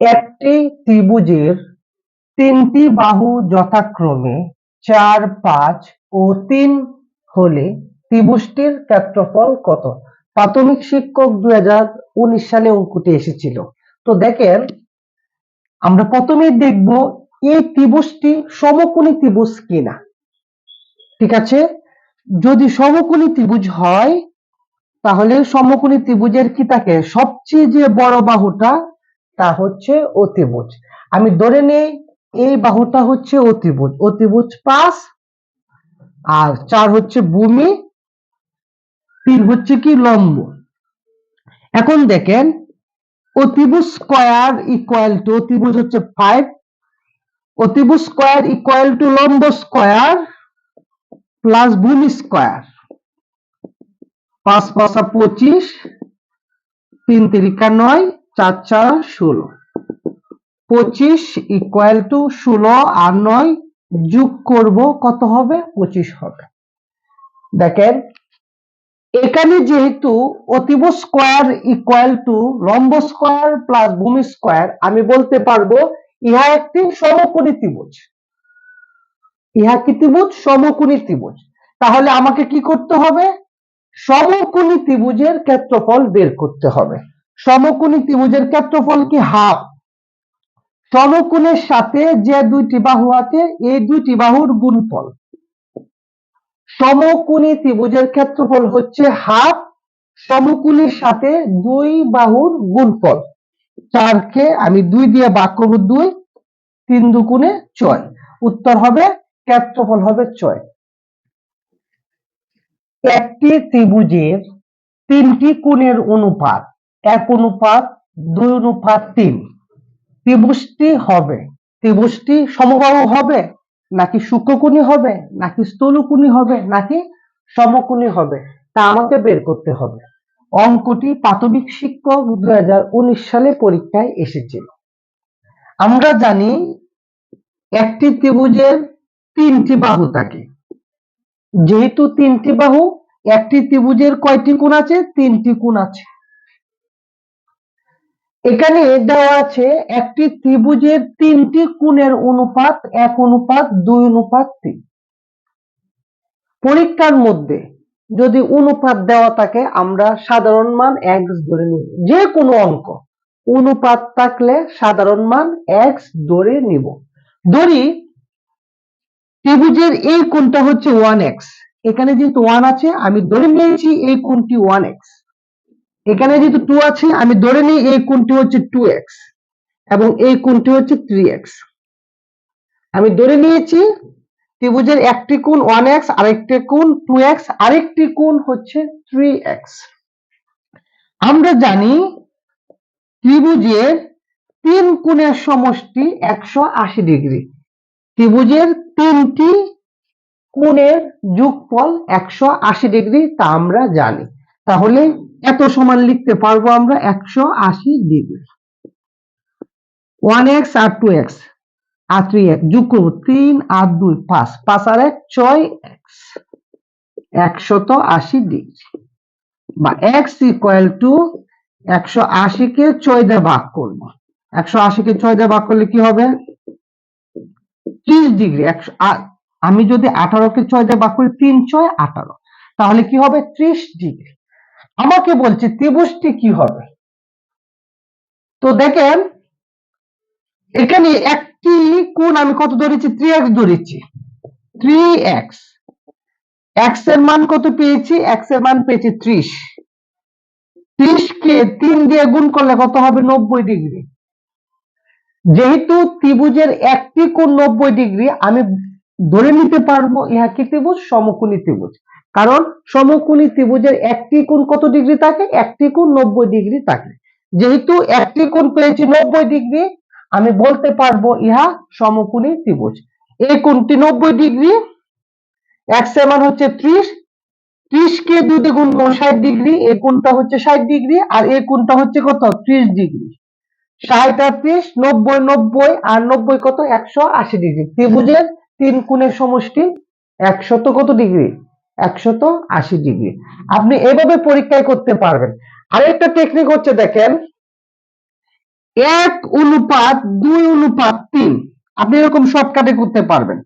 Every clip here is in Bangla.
একটি ত্রিভুজের তিনটি বাহু যথাক্রমে চার, পাঁচ ও তিন হলে ত্রিভুজটির ক্ষেত্রফল কত? প্রাথমিক শিক্ষক দুই সালে অঙ্কটি এসেছিল। তো দেখেন, আমরা প্রথমে দেখব এই ত্রিভুজটি সমকোণী ত্রিভুজ কিনা। ঠিক আছে? যদি সমকোণী ত্রিভুজ হয়, তাহলে সমকোণী ত্রিভুজের কি থাকে? সবচেয়ে যে বড় বাহুটা তা হচ্ছে অতিভুজ। আমি ধরে নেই, এই বাহুটা হচ্ছে অতিভুজ। অতিভুজ পাঁচ, আর চার হচ্ছে ভূমি, তিন হচ্ছে কি লম্ব। এখন দেখেন, অতিভুজ স্কয়ার ইকুয়াল টু অতিভুজ হচ্ছে ফাইভ অতিভুজ স্কয়ার ইকুয়াল টু লম্ব স্কয়ার প্লাস ভূমি স্কয়ার পাঁচ পাঁচা পঁচিশ, তিন তিরিকা নয় চার চার ষোলো। পঁচিশ ইকুয়াল টু ষোলো আর নয় যোগ করব কত হবে? পঁচিশ হবে। দেখেন, এখানে যেহেতু অতিব স্কোয়ার ইকুয়াল টু লম্ব স্কোয়ার প্লাস ভূমি স্কোয়ার আমি বলতে পারব ইহা একটি সমকোণী ত্রিভুজ। ইহা কি ত্রিভুজ? সমকোণী ত্রিভুজ। তাহলে আমাকে কি করতে হবে? সমকোণী ত্রিভুজের ক্ষেত্রফল বের করতে হবে। সমকোণী ত্রিভুজের ক্ষেত্রফল কি হাফ? সমকোণের সাথে যে দুইটি বাহু আছে, এই দুইটি বাহুর গুণফল। সমকোণী ত্রিভুজের ক্ষেত্রফল হচ্ছে হাফ, সমকোণীর সাথে দুই বাহুর গুণফল। চারকে আমি দুই দিয়ে বাক করব দুই, তিন দুগুণে ছয়। উত্তর হবে, ক্ষেত্রফল হবে ছয়। একটি ত্রিভুজের তিনটি কোণের অনুপাত এক অনুপাত দুই অনুপাত তিন। ত্রিভুজটি হবে। ত্রিভুজটি সমবাহু হবে, নাকি সূক্ষ্মকোণী হবে, নাকি স্থূলকোণী হবে, নাকি সমকোণী হবে, তা আমাকে বের করতে হবে। অঙ্কটি প্রাথমিক শিক্ষক দুই হাজার উনিশ সালে পরীক্ষায় এসেছিল। আমরা জানি একটি ত্রিভুজের তিনটি বাহু থাকে। যেহেতু তিনটি বাহু, একটি ত্রিভুজের কয়টি কোণ আছে? তিনটি কোণ আছে। এখানে দেওয়া আছে একটি ত্রিভুজের তিনটি কোণের অনুপাত, এক অনুপাত, দুই অনুপাত, তিন। পরীক্ষার মধ্যে যদি অনুপাত দেওয়া থাকে, আমরা সাধারণ মান এক্স ধরে নিব। যে কোনো অঙ্ক, অনুপাত থাকলে সাধারণ মান এক্স ধরে নিব। ধরি, ত্রিভুজের এই কোণটা হচ্ছে ওয়ান এক্স এখানে যেহেতু ওয়ান আছে, আমি ধরে নিয়েছি এই কোণটি ওয়ান এক্স এখানে যেহেতু টু আছে, আমি ধরে নিই এই কোণটি হচ্ছে টু এক্স এবং এই কোণটি হচ্ছে থ্রি এক্স আমি ধরে নিয়েছি ত্রিভুজের একটি কোণ ওয়ান এক্স আরেকটি কোণ টু এক্স আরেকটি কোণ হচ্ছে থ্রি এক্স আমরা জানি ত্রিভুজের তিন কোণের সমষ্টি একশো আশি ডিগ্রি। ত্রিভুজের তিনটি কোণের যোগফল একশো আশি ডিগ্রি তা আমরা জানি। তাহলে এত সমান লিখতে পারব আমরা একশো আশি ডিগ্রি। ওয়ান এক্স আর টু এক্স আর থ্রি এক্স যোগ করব তিন আর দুই, পাঁচ। পাঁচ আর এক, ছয় এক্স একশত আশি ডিগ্রি। বা এক্স ইকুয়াল টু একশো আশিকে ছয় দিয়ে ভাগ করব। একশো আশিকে ছয় দিয়ে ভাগ করলে কি হবে? ত্রিশ ডিগ্রি। একশো আমি যদি আঠারোকে ছয় দিয়ে ভাগ করি, তিন ছয় আঠারো। তাহলে কি হবে? ত্রিশ ডিগ্রি। আমাকে বলছে, ত্রিভুজটি কি হবে? তো দেখেন, এখানে একটি কোণ আমি কত ধরেছি? থ্রি এক্স ধরেছি। থ্রি এক্স এক্সের মান কত পেয়েছি? এক্সের মান পেয়েছি ত্রিশ। ত্রিশ কে তিন দিয়ে গুণ করলে কত হবে? নব্বই ডিগ্রি। যেহেতু ত্রিভুজের একটি কোণ নব্বই ডিগ্রি, আমি ধরে নিতে পারব, ইহা কি ত্রিভুজ? সমকোণী ত্রিভুজ। কারণ সমকোণী ত্রিভুজের একটি কোণ কত ডিগ্রি থাকে? একটি কোণ নব্বই ডিগ্রি থাকে। যেহেতু একটি কোণ পেয়েছি নব্বই ডিগ্রি, আমি বলতে পারব ইহা সমকোণী ত্রিভুজ। এই কোণটি নব্বই ডিগ্রি এক্সের মান হচ্ছে ত্রিশ। ত্রিশ কে দুই গুণ ষাট ডিগ্রি, এই কোণটা হচ্ছে ষাট ডিগ্রি, আর এই কোণটা হচ্ছে কত? ত্রিশ ডিগ্রি। ষাট আর ত্রিশ, নব্বই নব্বই, আর নব্বই কত? একশো আশি ডিগ্রি। ত্রিভুজের তিন কোণের সমষ্টি একশত কত ডিগ্রি? একশত আশি ডিগ্রি। আপনি এভাবে পরীক্ষায় করতে পারবেন। আরেকটা টেকনিক হচ্ছে দেখেন, এক অনুপাত, দুই অনুপাত, তিন। আপনি এরকম শর্টকাটে করতে পারবেন।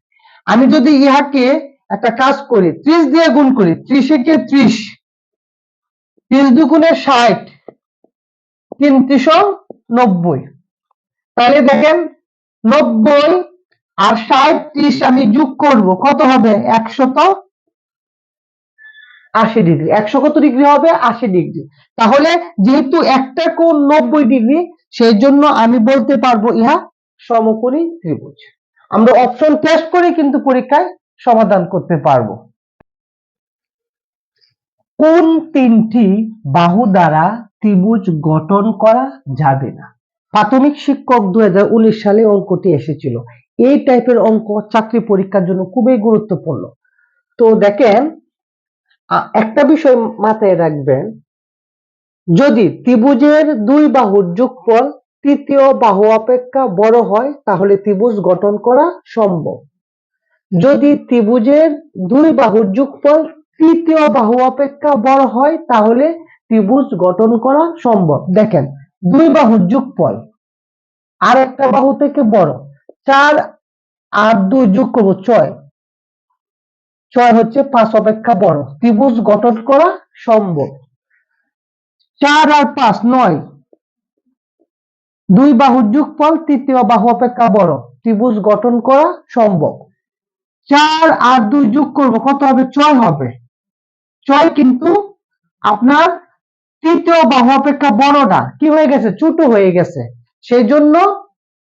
আমি যদি ইহাকে একটা কাজ করি, ত্রিশ দিয়ে গুণ করি, ত্রিশে কে ত্রিশ? ত্রিশ দুগুণে ষাট, তিন ত্রিশো নব্বই। তাহলে দেখেন, নব্বই আর ষাট, ত্রিশ আমি যোগ করব, কত হবে? একশত আশি ডিগ্রি একশো কত ডিগ্রি হবে? আশি ডিগ্রি তাহলে যেহেতু একটা কোণ নব্বই ডিগ্রি সেই জন্য আমি বলতে পারব ইহা সমকোণী ত্রিভুজ। আমরা অপশন টেস্ট করে কিন্তু পরীক্ষায় সমাধান করতে পারব। কোন তিনটি বাহু দ্বারা ত্রিভুজ গঠন করা যাবে না? প্রাথমিক শিক্ষক দুই হাজার উনিশ সালে অঙ্কটি এসেছিল। এই টাইপের অঙ্ক চাকরি পরীক্ষার জন্য খুবই গুরুত্বপূর্ণ। তো দেখেন একটা বিষয় মাথায় রাখবেন। যদি ত্রিভুজের দুই বাহুর যোগফল তৃতীয় বাহু অপেক্ষা বড় হয়, তাহলে ত্রিভুজ গঠন করা সম্ভব। যদি ত্রিভুজের দুই বাহুর যোগফল তৃতীয় বাহু অপেক্ষা বড় হয়, তাহলে ত্রিভুজ গঠন করা সম্ভব। দেখেন, দুই বাহুর যোগফল আর একটা বাহু থেকে বড়, চার আর দুই যোগ করব ছয়। ছয় হচ্ছে পাঁচ অপেক্ষা বড়। ত্রিভুজ গঠন করা সম্ভব। চার আর পাঁচ নয়। দুই বাহুর যোগফল, তৃতীয় বাহু অপেক্ষা বড়। ত্রিভুজ গঠন করা সম্ভব। চার আর দুই যোগ করব, কত হবে? ছয় হবে। ছয় কিন্তু আপনার তৃতীয় বাহু অপেক্ষা বড় না। কি হয়ে গেছে? ছোট হয়ে গেছে। সেই জন্য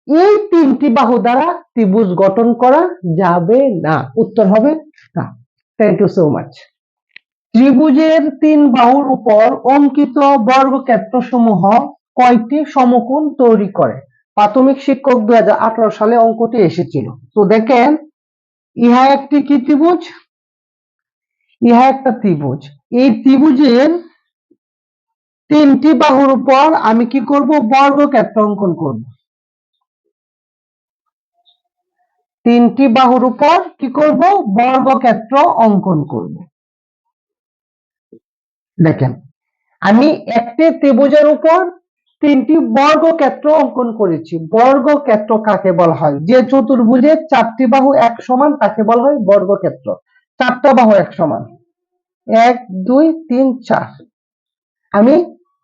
এই তিনটি বাহু দ্বারা ত্রিভুজ গঠন করা যাবে না। উত্তর হবে না। থ্যাংক ইউ সো মাচ ত্রিভুজের তিন বাহুর উপর অঙ্কিত বর্গক্ষেত্র সমূহ কয়টি সমকোণ তৈরি করে? প্রাথমিক শিক্ষক দুই হাজার আঠারো সালে অঙ্কটি এসেছিল। তো দেখেন, ইহা একটি কি ত্রিভুজ? ইহা একটা ত্রিভুজ। এই ত্রিভুজের তিনটি বাহুর উপর আমি কি করব? বর্গক্ষেত্র অঙ্কন করব। তিনটি বাহুর উপর কি করব? বর্গক্ষেত্র অঙ্কন করব। দেখেন, আমি একটি ত্রিভুজের উপর তিনটি বর্গক্ষেত্র অঙ্কন করেছি। বর্গক্ষেত্র কাকে বলা হয়? যে চতুর্ভুজের চারটি বাহু এক সমান, তাকে বলা হয় বর্গক্ষেত্র। চারটা বাহু এক সমান। এক, দুই, তিন, চার। আমি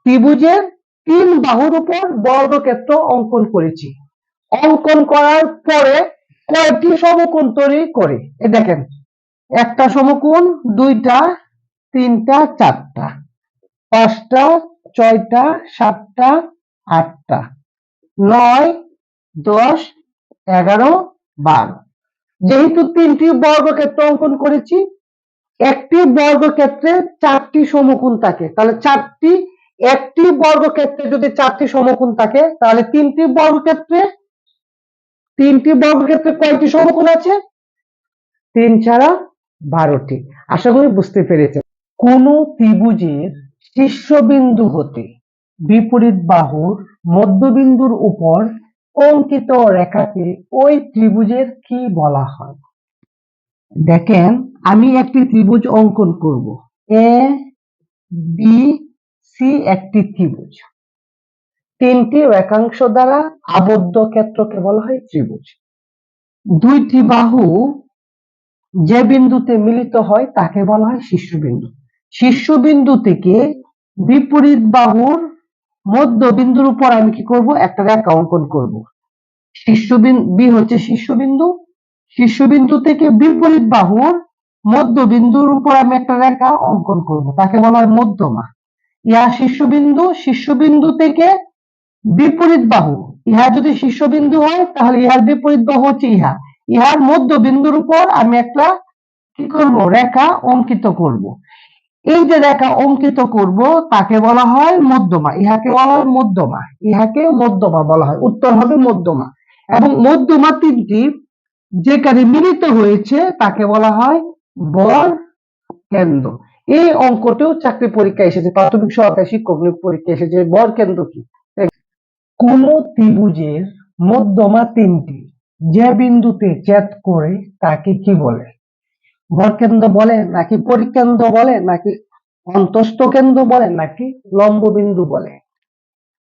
ত্রিভুজের তিন বাহুর উপর বর্গক্ষেত্র অঙ্কন করেছি। অঙ্কন করার পরে কয়টি সমকোণ তৈরি করে। এ দেখেন, একটা সমকোণ, দুইটা, তিনটা, চারটা, পাঁচটা, ছয়টা, সাতটা, আটটা, নয়, দশ, এগারো, বারো। যেহেতু তিনটি বর্গক্ষেত্র অঙ্কন করেছি, একটি বর্গক্ষেত্রে চারটি সমকোণ থাকে। তাহলে চারটি, একটি বর্গক্ষেত্রে যদি চারটি সমকোণ থাকে, তাহলে তিনটি বর্গক্ষেত্রে তিনটি বর্গক্ষেত্রে কয়টি সমকোণ আছে? তিন ছাড়া বারোটি। আশা করি বুঝতে পেরেছেন। কোন ত্রিভুজের শীর্ষবিন্দু হতে বিপরীত বাহুর মধ্যবিন্দুর উপর অঙ্কিত রেখাকে ওই ত্রিভুজের কি বলা হয়? দেখেন, আমি একটি ত্রিভুজ অঙ্কন করব। এ বি সি একটি ত্রিভুজ। তিনটি রেখাংশ দ্বারা আবদ্ধ ক্ষেত্রকে বলা হয় ত্রিভুজ। দুইটি বাহু যে বিন্দুতে মিলিত হয় তাকে বলা হয় শীর্ষবিন্দু। শীর্ষবিন্দু থেকে বিপরীত বাহুর মধ্যবিন্দুর উপর আমি কি করব? একটা রেখা অঙ্কন করব। শীর্ষবিন্দু বি হচ্ছে শীর্ষবিন্দু। শীর্ষবিন্দু থেকে বিপরীত বাহুর মধ্যবিন্দুর উপর আমি একটা রেখা অঙ্কন করব। তাকে বলা হয় মধ্যমা। ইহা শীর্ষবিন্দু। শীর্ষবিন্দু থেকে বিপরীত বাহু। ইহা যদি শীর্ষবিন্দু হয়, তাহলে ইহার বিপরীত বাহু হচ্ছে ইহা। ইহার মধ্যবিন্দুর উপর আমি একটা কি করব? রেখা অঙ্কিত করব। এই যে রেখা অঙ্কিত করব, তাকে বলা হয় মধ্যমা। ইহাকে বলা হয় মধ্যমা। ইহাকে মধ্যমা বলা হয়। উত্তর হবে মধ্যমা। এবং মধ্যমা তিনটি যেখানে মিলিত হয়েছে, তাকে বলা হয় বর কেন্দ্র। এই অঙ্কটিও চাকরি পরীক্ষা এসেছে। প্রাথমিক সহকারী শিক্ষক নিয়োগ পরীক্ষা এসেছে। বর কেন্দ্র কি? কোন ত্রিভুজের মধ্যমা তিনটি, যে বিন্দুতে ছেদ করে তাকে কি বলে? ভরকেন্দ্র বলে নাকি পরিকেন্দ্র বলে নাকি অন্তস্থ কেন্দ্র বলে নাকি লম্ব বিন্দু বলে?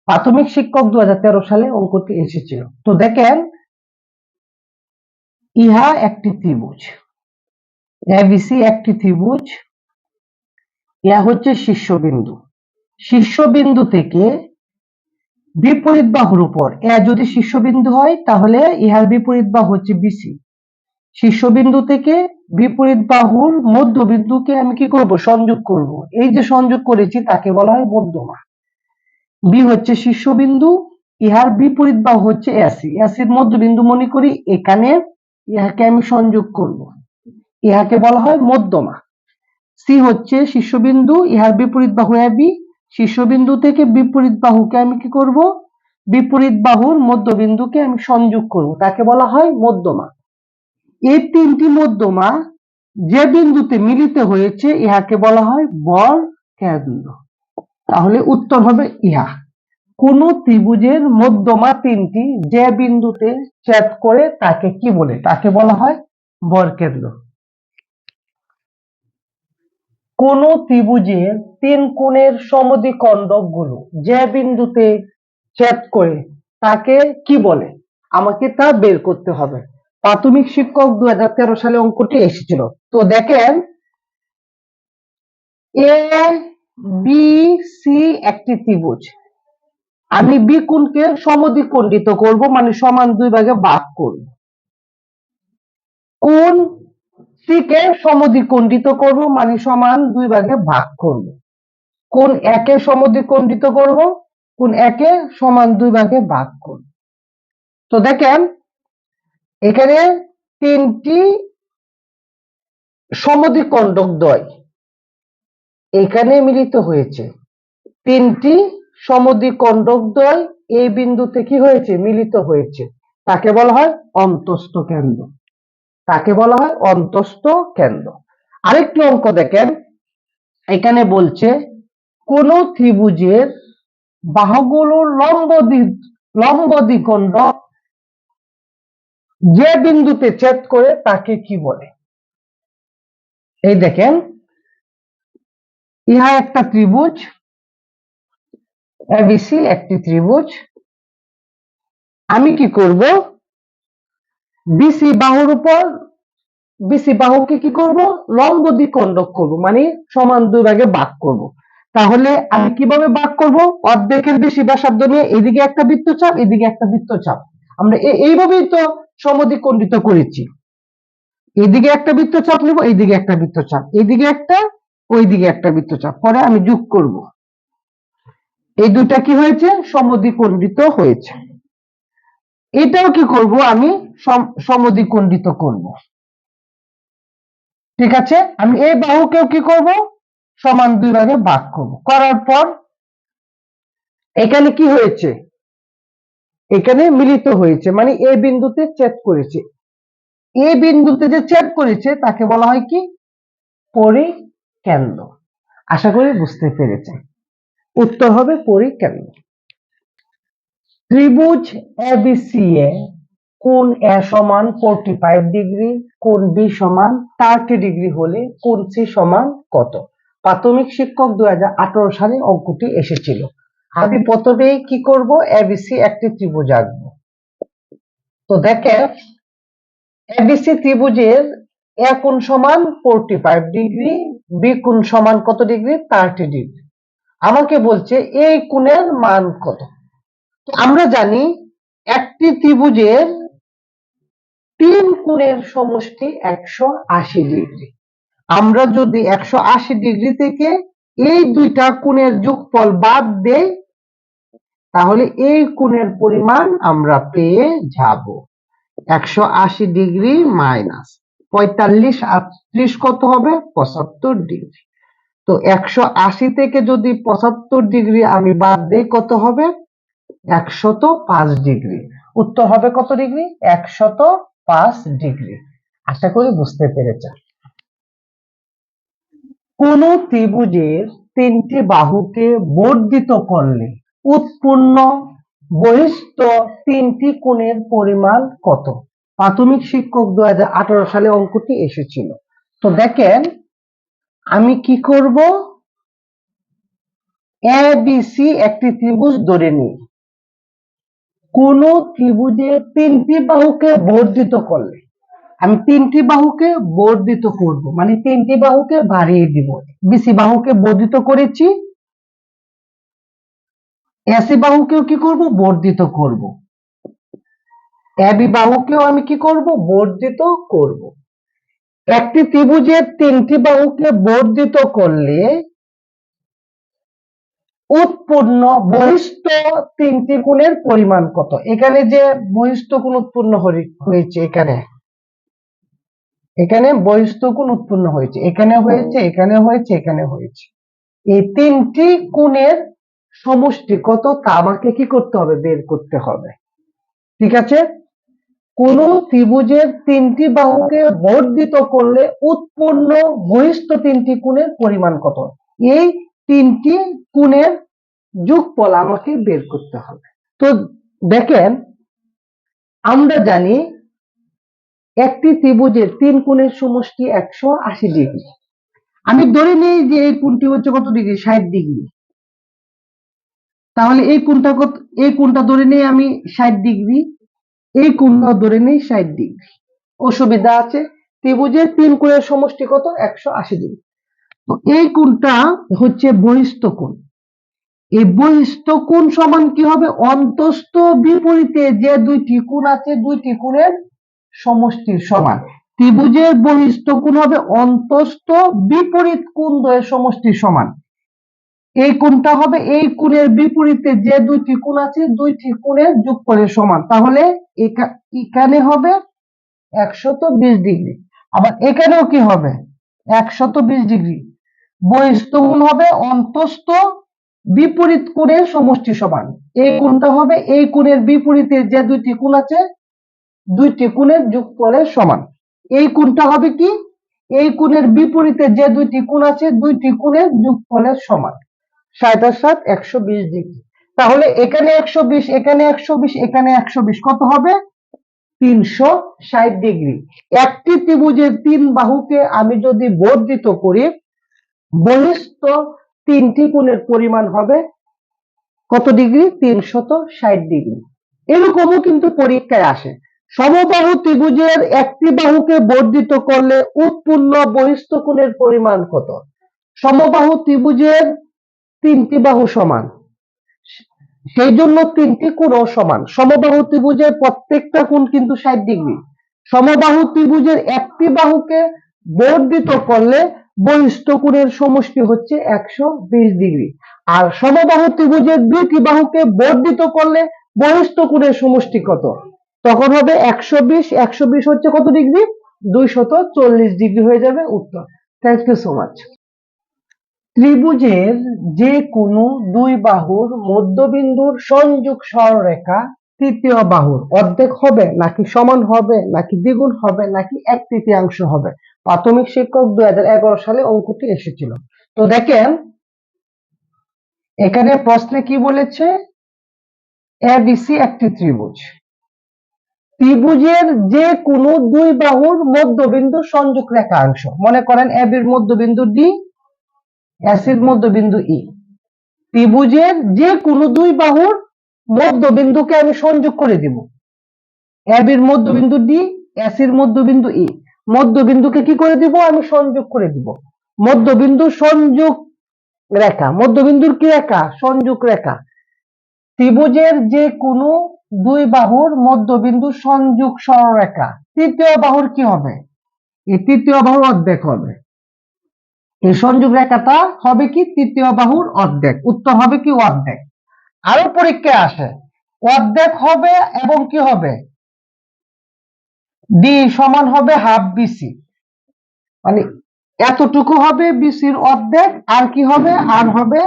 প্রাথমিক শিক্ষক দু হাজার তেরো সালে অঙ্কটি এসেছিল। তো দেখেন, ইহা একটি ত্রিভুজ এবিসি একটি ত্রিভুজ, ইহা হচ্ছে শীর্ষবিন্দু। শীর্ষবিন্দু থেকে বিপরীত বাহুর উপর। এ যদি শীর্ষবিন্দু হয়, তাহলে ইহার বিপরীত বাহু হচ্ছে বিসি শীর্ষবিন্দু থেকে বিপরীত বাহুর মধ্যবিন্দুকে আমি কি করব? সংযোগ করব। এই যে সংযোগ করেছি, তাকে বলা হয় মধ্যমা বি হচ্ছে শীর্ষবিন্দু, ইহার বিপরীত বাহু হচ্ছে এসি এসির মধ্যবিন্দু মনে করি, এখানে ইহাকে আমি সংযোগ করব। ইহাকে বলা হয় মধ্যমা সি হচ্ছে শীর্ষবিন্দু, ইহার বিপরীত বাহু এবি শীর্ষবিন্দু থেকে বিপরীত বাহুকে আমি কি করব? বিপরীত বাহুর মধ্যবিন্দুকে আমি সংযোগ করব। তাকে বলা হয় মধ্যমা। এই তিনটি মধ্যমা যে বিন্দুতে মিলিত হয়েছে, ইহাকে বলা হয় বর কেন্দ্র তাহলে উত্তর হবে ইহা। কোন ত্রিভুজের মধ্যমা তিনটি যে বিন্দুতে ছেদ করে তাকে কি বলে? তাকে বলা হয় বরকেন্দ্র কোন ত্রিভুজের তিন কোণের সমদ্বিখণ্ডকগুলো যে বিন্দুতে ছেদ করে তাকে কি বলে? আমাকে তা বের করতে হবে। প্রাথমিক শিক্ষক দু সালে অঙ্কটি এসেছিল। তো দেখেন এ বি সি একটি ত্রিভুজ। আমি বি কোণকে সমদ্বিখণ্ডিত করব মানে সমান দুই ভাগে ভাগ করব। কোণ সি কে সমদ্বিখণ্ডিত করব মানে সমান দুই ভাগে ভাগ করব। কোন একে সমদ্বিখণ্ডিত করব, কোন একে সমান দুই ভাগে ভাগ করব। তো দেখেন, এখানে তিনটি সমদ্বিখণ্ডক দ্বয় এখানে মিলিত হয়েছে। তিনটি সমদ্বিখণ্ডক দ্বয় এই বিন্দুতে কি হয়েছে? মিলিত হয়েছে। তাকে বলা হয় অন্তস্থ কেন্দ্র তাকে বলা হয়? অন্তস্থ কেন্দ্র। আরেকটি অঙ্ক দেখেন। এখানে বলছে, কোন ত্রিভুজের বাহুগুলোর লম্ব লম্ব দ্বিখণ্ডক যে বিন্দুতে ছেদ করে তাকে কি বলে? এই দেখেন, ইহা একটা ত্রিভুজ এবিসি একটি ত্রিভুজ। আমি কি করব? বিসি বাহুর উপর বিসি বাহুকে কি করব? লম্ব দ্বিখণ্ডক করব মানে সমান দুই ভাগে ভাগ করব। তাহলে আমি কীভাবে ভাগ করব? অর্ধেকের বেশি ব্যাসার্ধ নিয়ে এদিকে একটা বৃত্তচাপ, এদিকে একটা বৃত্তচাপ। আমরা এইভাবেই তো সমদ্বিখণ্ডিত করেছি। এদিকে একটা বৃত্তচাপ নেব, এইদিকে একটা বৃত্তচাপ। এইদিকে একটা, ওইদিকে একটা বৃত্তচাপ। পরে আমি যোগ করব। এই দুটা কি হয়েছে? সমদ্বিখণ্ডিত হয়েছে। এটাও কি করব আমি? সম- সমদ্বিখণ্ডিত করব। ঠিক আছে? আমি এই বাহুকেও কি করব? সমান দুই ভাগে ভাগ করব। করার পর এখানে কি হয়েছে? এখানে মিলিত হয়েছে মানে এ বিন্দুতে ছেদ করেছে। এ বিন্দুতে যে ছেদ করেছে, তাকে বলা হয় কি? পরিকেন্দ্র। আশা করি বুঝতে পেরেছেন। উত্তর হবে পরিকেন্দ্র। ত্রিভুজ এবিসি এ কোন এ সমান ফোরটি ফাইভ ডিগ্রি কোন বি সমান থার্টি ডিগ্রি হলে কোন সি সমান কত? প্রাথমিক শিক্ষক দুই হাজার আঠারো সালে অঙ্কটি এসেছিল। আমি প্রথমেই কি করব? এবিসি একটি ত্রিভুজ আঁকবো। তো দেখেন এবিসি ত্রিভুজের এ কোণ সমান ফোরটি ফাইভ ডিগ্রি বি কোণ সমান কত ডিগ্রি থার্টি ডিগ্রি আমাকে বলছে এই কোণের মান কত? আমরা জানি একটি ত্রিভুজের তিন কোণের সমষ্টি একশো আশি ডিগ্রি। আমরা যদি একশো আশি ডিগ্রি থেকে এই দুইটা কোণের যোগফল বাদ দেই, তাহলে এই কোণের পরিমাণ আমরা পেয়ে যাব একশো আশি ডিগ্রি মাইনাস পঁয়তাল্লিশ আটত্রিশ কত হবে? পঁচাত্তর ডিগ্রি। তো একশো আশি থেকে যদি পঁচাত্তর ডিগ্রি আমি বাদ দেই, কত হবে? একশত পাঁচ ডিগ্রি। উত্তর হবে কত ডিগ্রি? একশত পাঁচ ডিগ্রি। আশা করি বুঝতে পেরেছেন। কোন ত্রিভুজের তিনটি বাহুকে বর্ধিত করলে উৎপন্ন বহিষ্ঠ তিনটি কোণের পরিমাণ কত? প্রাথমিক শিক্ষক দু হাজার আঠারো সালে অঙ্কটি এসেছিল। তো দেখেন, আমি কি করব? এ বি সি একটি ত্রিভুজ ধরে নিই। কোন ত্রিভুজে তিনটি বাহুকে বর্ধিত করলে, আমি তিনটি বাহুকে বর্ধিত করব মানে তিনটি বাহুকে বাড়িয়ে দিব। বিসি বাহুকে বর্ধিত করেছি এসি বাহুকেও কি করব? বর্ধিত করব। এবি বাহুকেও আমি কি করব? বর্ধিত করব। একটি ত্রিভুজের তিনটি বাহুকে বর্ধিত করলে উৎপন্ন বহিষ্ঠ তিনটি কোণের পরিমাণ কত? এখানে যে বহিষ্ঠ কোণ উৎপন্ন হয়েছে এখানে। এখানে বহিষ্ঠ কোণ উৎপন্ন হয়েছে। এখানে হয়েছে এখানে হয়েছে এখানে হয়েছে। এই তিনটি কোণের সমষ্টি কত? তা আমাকে কি করতে হবে? বের করতে হবে। ঠিক আছে? কোন ত্রিভুজের তিনটি বাহুকে বর্ধিত করলে উৎপন্ন বহিষ্ঠ তিনটি কোণের পরিমাণ কত? এই তিনটি কোণের যোগফল আমাকে বের করতে হবে। তো দেখেন, আমরা জানি একটি ত্রিভুজের তিন কোণের সমষ্টি একশো আশি ডিগ্রি। আমি ধরে নিই যে এই কোণটি হচ্ছে কত ডিগ্রি? ষাট ডিগ্রি। তাহলে এই কোণটা কত? এই কোণটা ধরে নিই আমি ষাট ডিগ্রি। এই কোণটা ধরে নিই ষাট ডিগ্রি। অসুবিধা আছে। ত্রিভুজের তিন কোণের সমষ্টি কত? একশো আশি ডিগ্রি। তো এই কোণটা হচ্ছে বহিস্থ কোণ। এই বহিস্থ কোণ সমান কি হবে? অন্তস্থ বিপরীতে যে দুইটি কোণ আছে, দুইটি কোণের সমষ্টির সমান। ত্রিভুজের বহিস্থ কোণ হবে অন্তস্থ বিপরীত কোণ দ্বয়ের সমষ্টির সমান। এই কোণটা হবে এই কোণের বিপরীতে যে দুইটি কোণ আছে, দুইটি কোণের যোগফলের সমান। তাহলে এখানে হবে একশত বিশ ডিগ্রি। আবার এখানেও কি হবে? একশত বিশ ডিগ্রি। বহিস্থ কোণ হবে, অন্তস্থ, বিপরীত কোণের সমষ্টি সমান। এই কোণটা হবে? এই কোণের বিপরীতে যে দুইটি কোণ আছে, দুইটি কোণের যোগফলের সমান। এই কোণটা হবে কি? এই কোণের বিপরীতে যে দুইটি কোণ আছে, দুইটি কোণের যোগফলের সমান। আর সাত, একশো বিশ ডিগ্রি। তাহলে এখানে একশো বিশ, এখানে একশো বিশ, এখানে একশো বিশ কত হবে? তিনশো ষাট ডিগ্রি। একটি ত্রিভুজের তিন বাহুকে আমি যদি বর্ধিত করি বহিস্থ তিনটি কোণের পরিমাণ হবে কত ডিগ্রি? তিনশত ষাট ডিগ্রি। এরকমও কিন্তু পরীক্ষায় আসে। সমবাহু ত্রিভুজের একটি বাহুকে বর্ধিত করলে উৎপন্ন বহিস্থ কোণের পরিমাণ কত? সমবাহু ত্রিভুজের তিনটি বাহু সমান। সেই জন্য তিনটি কোণও সমান। সমবাহু ত্রিভুজের প্রত্যেকটা কোণ কিন্তু ষাট ডিগ্রি। সমবাহু ত্রিভুজের একটি বাহুকে বর্ধিত করলে বহিষ্ঠ কোণের সমষ্টি হচ্ছে একশো বিশ ডিগ্রি। আর সমবাহু ত্রিভুজের দুইটি বাহুকে বর্ধিত করলে সমষ্টি কত? তখন হবে একশো বিশ। একশো বিশ হচ্ছে কত ডিগ্রি? দুইশত চল্লিশ ডিগ্রি হয়ে যাবে উত্তর। থ্যাংক ইউ সো মাচ ত্রিভুজের যে কোনো দুই বাহুর মধ্যবিন্দুর সংযোগ সরলরেখা তৃতীয় বাহুর অর্ধেক হবে, নাকি সমান হবে, নাকি দ্বিগুণ হবে, নাকি এক তৃতীয়াংশ হবে? প্রাথমিক শিক্ষক দুই হাজার এগারো সালে অঙ্কটি এসেছিল। তো দেখেন, এখানে প্রশ্নে কি বলেছে? এবিসি একটি ত্রিভুজ। ত্রিভুজের যে কোনো দুই বাহুর মধ্যবিন্দু সংযোগ রেখাংশ। মনে করেন এবির মধ্যবিন্দু ডি এসির মধ্যবিন্দু ই ত্রিভুজের যে কোনো দুই বাহুর মধ্যবিন্দুকে আমি সংযোগ করে দিব। এবির মধ্যবিন্দু ডি এসির মধ্যবিন্দু ই মধ্যবিন্দুকে কি করে দিব? আমি সংযোগ করে দিব। মধ্যবিন্দু সংযোগ রেখা। মধ্যবিন্দুর কি রেখা? সংযোগ রেখা। ত্রিভুজের যে কোনো দুই বাহুর মধ্যবিন্দু সংযোগ সরলরেখা। তৃতীয় বাহুর কি হবে? এই তৃতীয় বাহুর অর্ধেক হবে। এই সংযোগ রেখাটা হবে কি? তৃতীয় বাহুর অর্ধেক। উত্তর হবে কি? অর্ধেক। আরও পরীক্ষায় আসে। অর্ধেক হবে এবং কি হবে? ডি সমান হবে হাফ বিসি মানে এতটুকু হবে বিসির অর্ধেক, আর কি হবে? আর হবে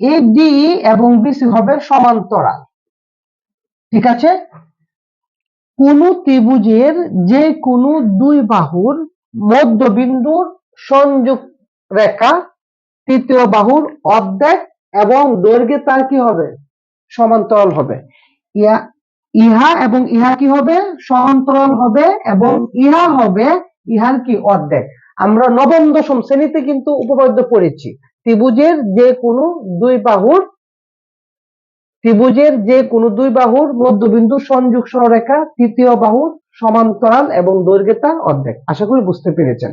এ ডি এবং বিসি হবে সমান্তরাল। ঠিক আছে? কোন ত্রিভুজের যে কোনো দুই বাহুর মধ্যবিন্দুর সংযোগ রেখা, তৃতীয় বাহুর অর্ধেক এবং দৈর্ঘ্যে তার কি হবে? সমান্তরাল হবে। ইয়া ইহা এবং ইহা কি হবে? সমান্তরাল হবে এবং ইহা হবে ইহার কি? অর্ধেক। আমরা নবম, দশম শ্রেণীতে কিন্তু উপপাদ্য পড়েছি। ত্রিভুজের যে কোনো দুই বাহুর, ত্রিভুজের যে কোনো দুই বাহুর মধ্যবিন্দু সংযোগ সরলরেখা, তৃতীয় বাহুর সমান্তরাল এবং দৈর্ঘ্য তার অর্ধেক। আশা করি বুঝতে পেরেছেন।